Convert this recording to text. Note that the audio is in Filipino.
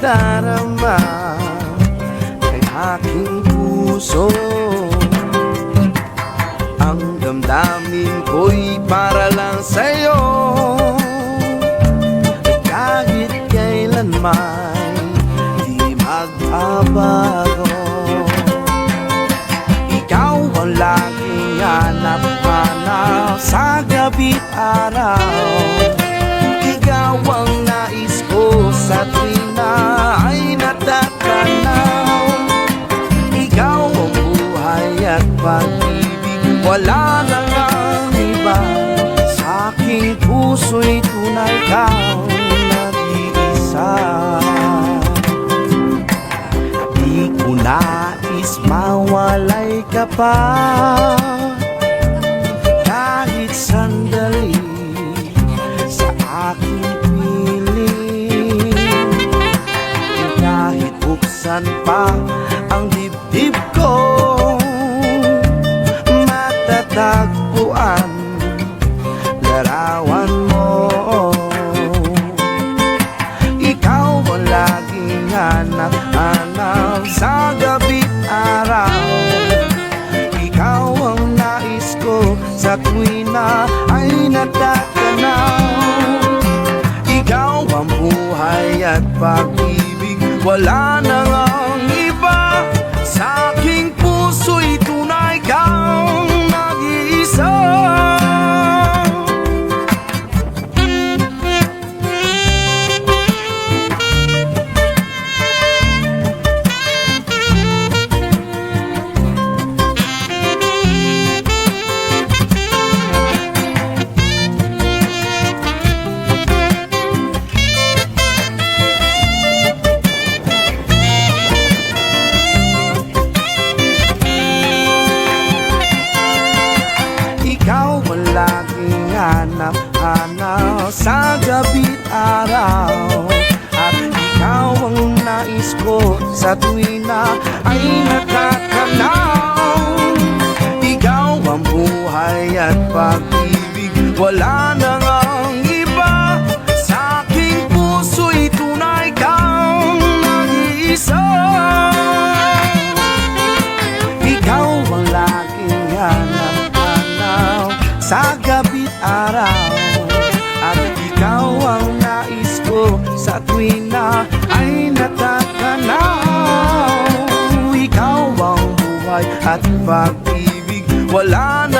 darama ng aking puso. Ang damdamin ko'y para lang sa'yo. At kahit kailanman di magbabago. Ikaw ang laging hanap-hanap sa gabi araw. Wala na nga iba. Sa aking puso'y tunay kang nag-iisa. Di ko nais mawalay ka pa. Kahit sandali sa aking piling Kahit buksan pa Matatagpuan larawan mo. Ikaw ang laging hanap-hanap sa gabi't araw. Ikaw ang nais ko sa tuwi na ay natatanaw Ikaw ang buhay at pag-ibig Wala na ko sa tuwi na ay natatanaw Ikaw ang buhay at pag-ibig Wala na ngang iba. Sa aking puso'y tunay kang nag-iisa. Ikaw ang laging hanap-hanap sa gabi't araw. At ikaw ang nais ko sa tuwing na pag-ibig Wala na